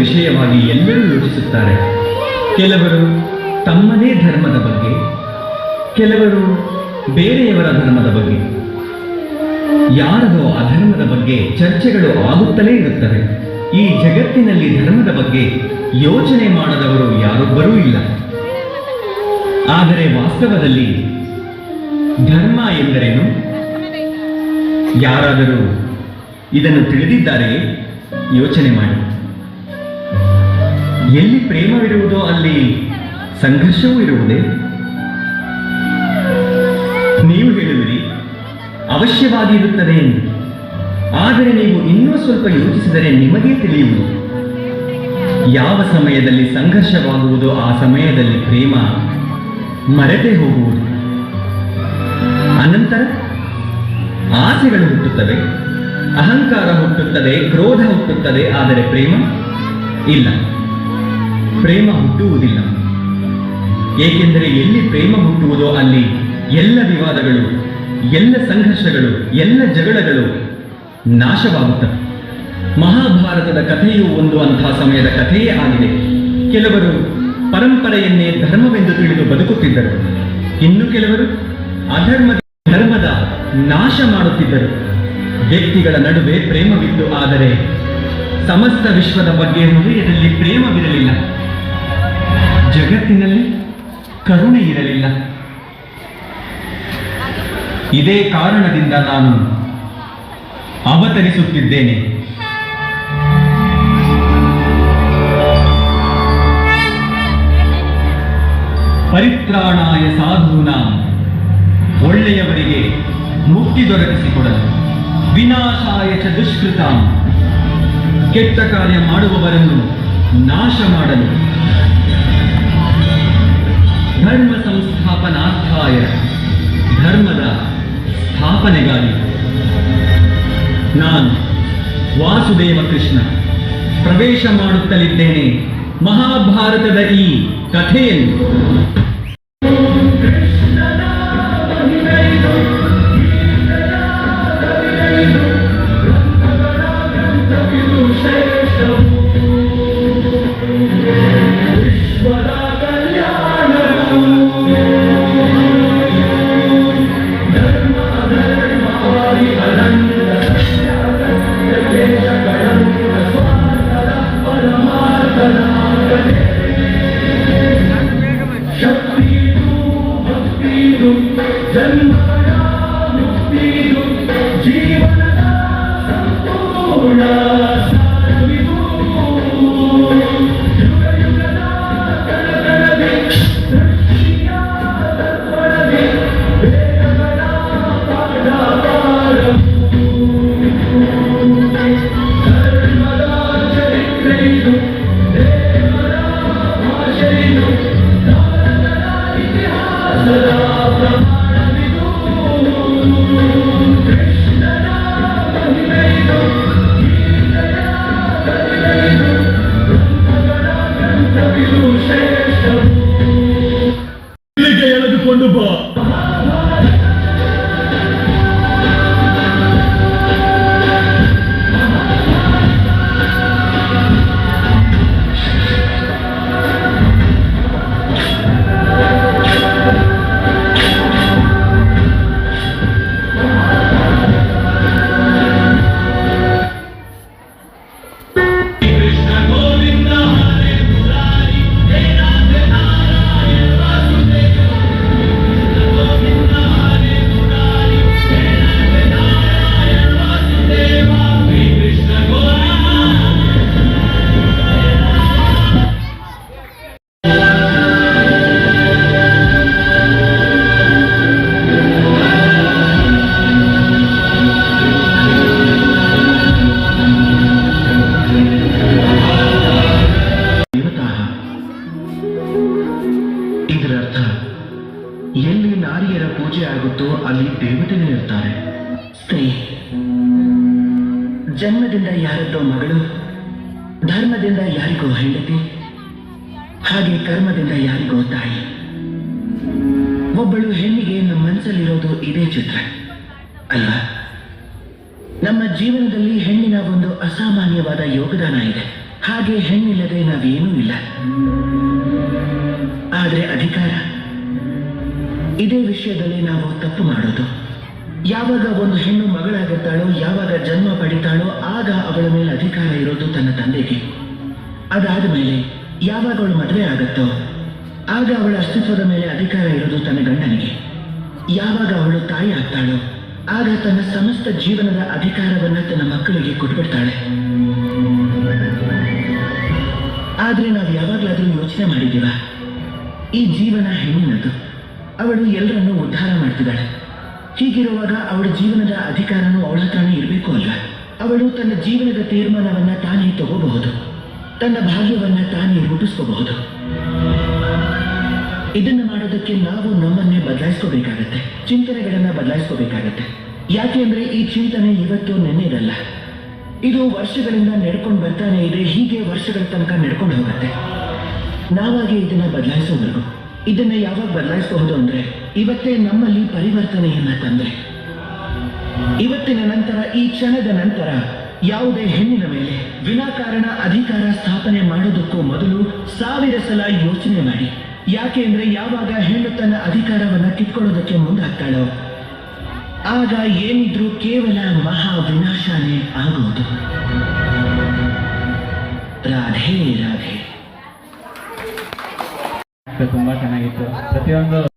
ವಿಷಯವಾಗಿ ಎಲ್ಲರೂ ಯೋಚಿಸುತ್ತಾರೆ. ಕೆಲವರು ತಮ್ಮದೇ ಧರ್ಮದ ಬಗ್ಗೆ, ಕೆಲವರು ಬೇರೆಯವರ ಧರ್ಮದ ಬಗ್ಗೆ. ಯಾರದೋ ಅಧರ್ಮದ ಬಗ್ಗೆ ಚರ್ಚೆಗಳು ಆಗುತ್ತಲೇ ಇರುತ್ತವೆ. ಈ ಜಗತ್ತಿನಲ್ಲಿ ಧರ್ಮದ ಬಗ್ಗೆ ಯೋಚನೆ ಮಾಡದವರು ಯಾರೊಬ್ಬರೂ ಇಲ್ಲ. ಆದರೆ ವಾಸ್ತವದಲ್ಲಿ ಧರ್ಮ ಎಂದರೇನು? ಯಾರಾದರೂ ಇದನ್ನು ತಿಳಿದಿದ್ದಾರೆಯೇ? ಯೋಚನೆ ಮಾಡಿ. ಎಲ್ಲಿ ಪ್ರೇಮವಿರುವುದೋ ಅಲ್ಲಿ ಸಂಘರ್ಷವೂ ಇರುವುದೇ? ನೀವು ಹೇಳುವಿರಿ, ಅವಶ್ಯವಾಗಿ ಇರುತ್ತದೆ ಆದರೆ ನೀವು ಇನ್ನೂ ಸ್ವಲ್ಪ ಯೋಚಿಸಿದರೆ ನಿಮಗೇ ತಿಳಿಯುವುದು. ಯಾವ ಸಮಯದಲ್ಲಿ ಸಂಘರ್ಷವಾಗುವುದು ಆ ಸಮಯದಲ್ಲಿ ಪ್ರೇಮ ಮರೆತೇ ಹೋಗುವುದು. ಅನಂತರ ಆಸೆಗಳು ಹುಟ್ಟುತ್ತವೆ, ಅಹಂಕಾರ ಹುಟ್ಟುತ್ತದೆ, ಕ್ರೋಧ ಹುಟ್ಟುತ್ತದೆ, ಆದರೆ ಪ್ರೇಮ ಇಲ್ಲ. ಪ್ರೇಮ ಹುಟ್ಟುವುದಿಲ್ಲ. ಏಕೆಂದರೆ ಎಲ್ಲಿ ಪ್ರೇಮ ಹುಟ್ಟುವುದೋ ಅಲ್ಲಿ ಎಲ್ಲ ವಿವಾದಗಳು, ಎಲ್ಲ ಸಂಘರ್ಷಗಳು, ಎಲ್ಲ ಜಗಳಗಳು ನಾಶವಾಗುತ್ತವೆ. ಮಹಾಭಾರತದ ಕಥೆಯು ಒಂದು ಅಂಥ ಸಮಯದ ಕಥೆಯೇ ಆಗಿದೆ. ಕೆಲವರು ಪರಂಪರೆಯನ್ನೇ ಧರ್ಮವೆಂದು ತಿಳಿದು ಬದುಕುತ್ತಿದ್ದರು. ಇನ್ನು ಕೆಲವರು ಅಧರ್ಮ ಧರ್ಮದ ನಾಶ ಮಾಡುತ್ತಿದ್ದರು. ವ್ಯಕ್ತಿಗಳ ನಡುವೆ ಪ್ರೇಮವಿತ್ತು, ಆದರೆ ಸಮಸ್ತ ವಿಶ್ವದ ಬಗ್ಗೆ ಹೃದಯದಲ್ಲಿ ಪ್ರೇಮವಿರಲಿಲ್ಲ. ಜಗತ್ತಿನಲ್ಲಿ ಕರುಣೆ ಇರಲಿಲ್ಲ. ಇದೇ ಕಾರಣದಿಂದ ನಾನು ಅವತರಿಸುತ್ತಿದ್ದೇನೆ. ಪರಿತ್ರಾಣಾಯ ಸಾಧುನ, ಒಳ್ಳೆಯವರಿಗೆ ಮುಕ್ತಿ ದೊರಕಿಸಿಕೊಡಲು. ವಿನಾಶಾಯ ಚ ದುಷ್ಕೃತ, ಕೆಟ್ಟ ಕಾರ್ಯ ಮಾಡುವವರನ್ನು ನಾಶ ಮಾಡಲು. ಧರ್ಮ ಸಂಸ್ಥಾಪನಾರ್ಥಾಯ ಧರ್ಮದ ಸ್ಥಾಪನೆಗಾಗಿ ನಾನು ವಾಸುದೇವ ಕೃಷ್ಣ ಪ್ರವೇಶ ಮಾಡುತ್ತಲಿದ್ದೇನೆ ಮಹಾಭಾರತದ ಈ ಕಥೆಯನ್ನು ஜன்மயா முக்தியும் ஜீவ Whoa. ಇದರ ಅರ್ಥ ಎಲ್ಲಿ ನಾರಿಯರ ಪೂಜೆ ಆಗುತ್ತೋ ಅಲ್ಲಿ ದೇವತೆನೇ ಇರ್ತಾರೆ. ಸ್ತ್ರೀ, ಜನ್ಮದಿಂದ ಯಾರದ್ದೋ ಮಗಳು, ಧರ್ಮದಿಂದ ಯಾರಿಗೋ ಹೆಂಡತಿ, ಹಾಗೆ ಕರ್ಮದಿಂದ ಯಾರಿಗೋ ತಾಯಿ. ಒಬ್ಬಳು ಹೆಣ್ಣಿಗೆ ನಮ್ಮ ಮನಸ್ಸಲ್ಲಿರೋದು ಇದೇ ಚಿತ್ರ. ಅಲ್ವಾ? ನಮ್ಮ ಜೀವನದಲ್ಲಿ ಹೆಣ್ಣಿನ ಒಂದು ಅಸಾಮಾನ್ಯವಾದ ಯೋಗದಾನ ಇದೆ. ಹಾಗೆ ಹೆಣ್ಣಿಲ್ಲದೆ ನಾವೇನೂ ಇಲ್ಲ. ಆದರೆ ಅಧಿಕಾರ, ಇದೇ ವಿಷಯದಲ್ಲಿ ನಾವು ತಪ್ಪು ಮಾಡೋದು. ಯಾವಾಗ ಒಂದು ಹೆಣ್ಣು ಮಗಳಾಗುತ್ತಾಳೋ ಯಾವಾಗ ಜನ್ಮ ಪಡಿತಾಳೋ, ಆಗ ಅವಳ ಮೇಲೆ ಅಧಿಕಾರ ಇರೋದು ತನ್ನ ತಂದೆಗೆ. ಅದಾದ ಮೇಲೆ ಯಾವಾಗ ಅವಳು ಮದುವೆ ಆಗುತ್ತೋ, ಆಗ ಅವಳ ಅಸ್ತಿತ್ವದ ಮೇಲೆ ಅಧಿಕಾರ ಇರೋದು ತನ್ನ ಗಂಡನಿಗೆ. ಯಾವಾಗ ಅವಳು ತಾಯಿ ಆಗ್ತಾಳೋ, ಆಗ ತನ್ನ ಸಮಸ್ತ ಜೀವನದ ಅಧಿಕಾರವನ್ನು ತನ್ನ ಮಕ್ಕಳಿಗೆ ಕೊಟ್ಬಿಡ್ತಾಳೆ. ಆದ್ರೆ ನಾವು ಯಾವಾಗಲಾದರೂ ಯೋಚನೆ ಮಾಡಿದ್ದೀವ? ಈ ಜೀವನ ಹೆಣ್ಣಿನದು. ಅವಳು ಎಲ್ಲರನ್ನೂ ಉದ್ಧಾರ ಮಾಡ್ತಿದ್ದಾಳೆ. ಹೀಗಿರುವಾಗ ಅವಳ ಜೀವನದ ಅಧಿಕಾರನೂ ಅವಳ ಹತ್ರನೇ ಇರಬೇಕು ಅಲ್ಲ ಅವಳು ತನ್ನ ಜೀವನದ ತೀರ್ಮಾನವನ್ನ ತಾನೇ ತಗೋಬಹುದು. ತನ್ನ ಭಾಗ್ಯವನ್ನ ತಾನೇ ರೂಪಿಸ್ಕೋಬಹುದು ಇದನ್ನ ಮಾಡೋದಕ್ಕೆ ನಾವು ನಮ್ಮನ್ನೇ ಬದಲಾಯಿಸ್ಕೋಬೇಕಾಗತ್ತೆ. ಚಿಂತನೆಗಳನ್ನ ಬದಲಾಯಿಸ್ಕೋಬೇಕಾಗತ್ತೆ. ಯಾಕೆ ಅಂದ್ರೆ ಈ ಚಿಂತನೆ ಇವತ್ತು ನೆನ್ನೆದಲ್ಲ. ಇದು ವರ್ಷಗಳಿಂದ ನಡ್ಕೊಂಡು ಬರ್ತಾನೆ ಇದೆ, ಹೀಗೆ ವರ್ಷಗಳ ತನಕ ನಡ್ಕೊಂಡು ಹೋಗುತ್ತೆ. ನಾವಾಗಿ ಇದನ್ನ ಬದಲಾಯಿಸೋದು ಇದನ್ನ ಯಾವಾಗ ಬದಲಾಯಿಸಬಹುದು ಅಂದ್ರೆ, ಇವತ್ತೇ ನಮ್ಮಲ್ಲಿ ಪರಿವರ್ತನೆಯನ್ನ ತಂದ್ರೆ. ಇವತ್ತಿನ ನಂತರ, ಈ ಕ್ಷಣದ ನಂತರ, ಯಾವುದೇ ಹೆಣ್ಣಿನ ಮೇಲೆ ವಿನಾಕಾರಣ ಅಧಿಕಾರ ಸ್ಥಾಪನೆ ಮಾಡೋದಕ್ಕೂ ಮೊದಲು ಸಾವಿರ ಸಲ ಯೋಚನೆ ಮಾಡಿ. ಯಾಕೆ ಅಂದ್ರೆ, ಯಾವಾಗ ಹೆಣ್ಣು ತನ್ನ ಅಧಿಕಾರವನ್ನ ಕಿತ್ಕೊಳ್ಳೋದಕ್ಕೆ ಮುಂದಾಗ್ತಾಳೋ ಆಗ ಏನಿದ್ರೂ ಕೇವಲ ಮಹಾ ವಿನಾಶನೇ ಆಗುವುದು ರಾಧೆ ರಾಧೆ. ತುಂಬಾ ಚೆನ್ನಾಗಿತ್ತು. ಪ್ರತಿಯೊಂದು